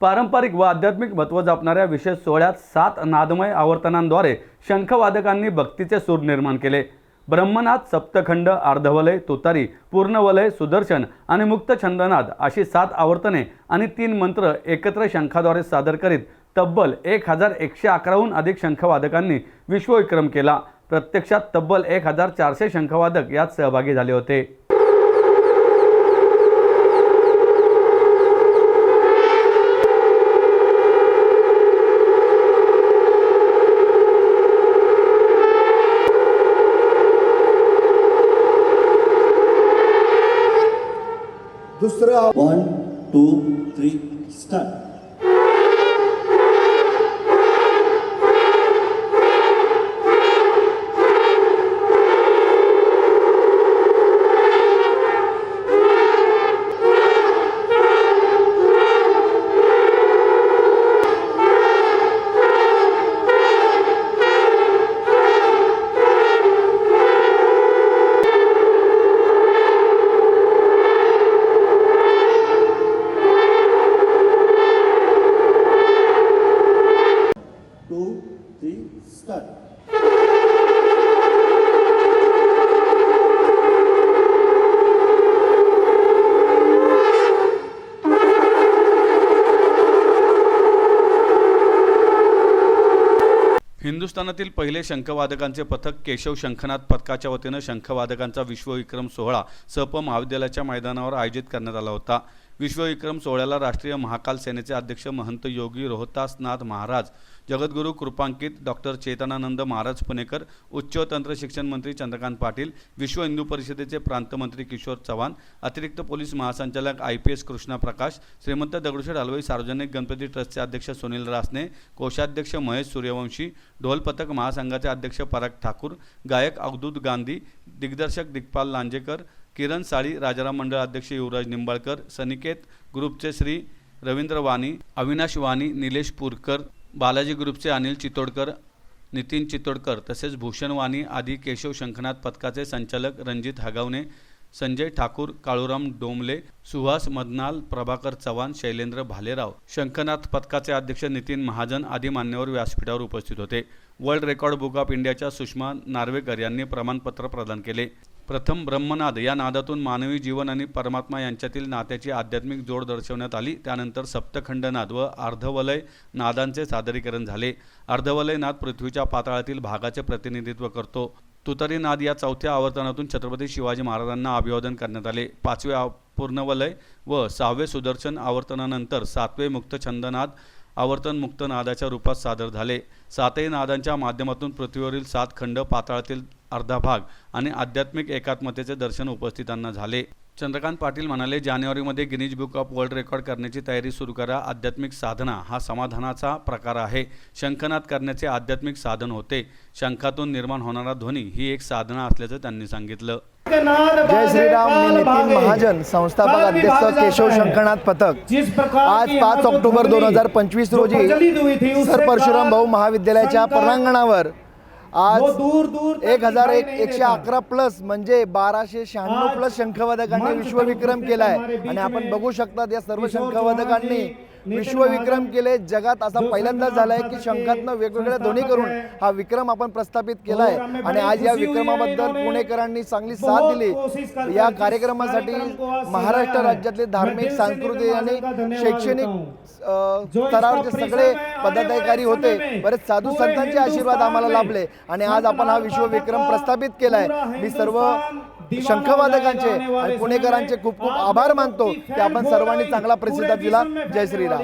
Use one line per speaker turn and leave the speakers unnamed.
पारंपरिक व आध्यात्मिक महत्त्व जपणाऱ्या विशेष सोहळ्यात सात नादमय आवर्तनांद्वारे शंखवादकांनी भक्तीचे सूर निर्माण केले. ब्रह्मनाथ सप्तखंड अर्धवलय तुतारी पूर्णवलय सुदर्शन आणि मुक्त छंदनाद अशी सात आवर्तने आणि तीन मंत्र एकत्र शंखाद्वारे सादर करीत तब्बल एक हजार एकशे अकराहून अधिक शंखवादकांनी विश्वविक्रम केला. प्रत्यक्षात तब्बल एक हजार चारशे शंखवादक यात सहभागी झाले होते.
दुसरं one two three start two, three, start.
हिंदुस्थानातील पहिले शंखवादकांचे पथक केशव शंखनाथ पथकाच्या वतीनं शंखवादकांचा विश्वविक्रम सोहळा सप महाविद्यालयाच्या मैदानावर आयोजित करण्यात आला होता विश्वविक्रम सोहळ्याला राष्ट्रीय महाकाल सेनेचे अध्यक्ष महंत योगी रोहतासनाथ महाराज जगद्गुरू कृपांकित डॉक्टर चेतनानंद महाराज पुणेकर उच्च तंत्र शिक्षण मंत्री चंद्रकांत पाटील विश्व हिंदू परिषदेचे प्रांतमंत्री किशोर चव्हाण अतिरिक्त पोलीस महासंचालक I P S Krishna Prakash Shrimant Dagdusheth Halwai सार्वजनिक गणपती ट्रस्टचे अध्यक्ष सुनील रासने कोषाध्यक्ष महेश सूर्यवंशी ढोल पथक महासंघाचे अध्यक्ष पराग ठाकूर गायक अवधूत गांधी दिग्दर्शक दिग्पाल लांजेकर किरण साळी राजाराम मंडळ अध्यक्ष युवराज निंबाळकर सनिकेत ग्रुपचे श्री रवींद्र वाणी अविनाश वाणी निलेश पुरकर बालाजी ग्रुपचे अनिल चितोडकर नितीन चितोडकर तसेच भूषण वाणी आदी केशव शंखनाथ पथकाचे संचालक रणजित हगावणे संजय ठाकूर काळूराम डोमले सुहास मदनाल प्रभाकर चव्हाण शैलेंद्र भालेराव शंखनाथ पथकाचे अध्यक्ष नितीन महाजन आदी मान्यवर व्यासपीठावर उपस्थित होते. वर्ल्ड रेकॉर्ड बुक ऑफ इंडियाच्या सुषमा नार्वेकर यांनी प्रमाणपत्र प्रदान केले. प्रथम ब्रह्मनाद या नादातून मानवी जीवन आणि परमात्मा यांच्यातील नात्याची आध्यात्मिक जोड दर्शवण्यात आली. त्यानंतर सप्तखंडनाद व अर्धवलय नादांचे सादरीकरण झाले. अर्धवलय नाद पृथ्वीच्या पाताळातील भागाचे प्रतिनिधित्व करतो. तुतारी नाद या चौथ्या आवर्तनातून छत्रपती शिवाजी महाराजांना अभिवादन करण्यात आले. पाचवे पूर्णवलय व सहावे सुदर्शन आवर्तनानंतर सातवे मुक्तछंदनाद आवर्तन मुक्त नादाच्या रूपात सादर झाले. सातही नादांच्या माध्यमातून पृथ्वीवरील सात खंड पाताळातील अर्धा भाग आणि आध्यात्मिक एकात्मतेचे दर्शन उपस्थितांना झाले. चंद्रकांत पाटील म्हणाले जानेवारीमध्ये Guinness book of world record करण्याची तयारी सुरू करा. आध्यात्मिक साधना हा समाधानाचा प्रकार आहे. शंखनाद करण्याचे आध्यात्मिक साधन होते. शंखातून निर्माण होणारा ध्वनी ही एक साधना असल्याचं त्यांनी सांगितलं.
जय श्रीराम मी नितीन महाजन संस्थापक अध्यक्ष केशव शंकरनाथ पथक. आज पाच ऑक्टोबर दोन हजार पंचवीस रोजी सर परशुराम भाऊ महाविद्यालयाच्या परांगणावर आज
दूर दूर
एक हजार एक एकशे अकरा प्लस म्हणजे बाराशे शहाण्णव प्लस शंखवादकांनी विश्वविक्रम केलाय. आणि आपण बघू शकतात या सर्व शंखवादकांनी विश्वविक्रम केले जगात असा पहिल्यांदाच झालाय की शंखातनं वेगवेगळ्या ध्वनी करून हा विक्रम आपण प्रस्थापित केलाय. आणि आज या विक्रमाबद्दल पुणेकरांनी चांगली साथ दिली. या कार्यक्रमासाठी महाराष्ट्र राज्यातले धार्मिक सांस्कृतिक आणि शैक्षणिक स्तरावरचे सगळे पदाधिकारी होते. बरेच साधू संतांचे आशीर्वाद आम्हाला लाभले. आणि आज आपण हा विश्वविक्रम प्रस्थापित केलाय. मी सर्व शंखवादकांचे आणि पुणेकरांचे खूप खूप आभार मानतो की आपण सर्वांनी चांगला प्रतिसाद दिला. जय श्रीराम.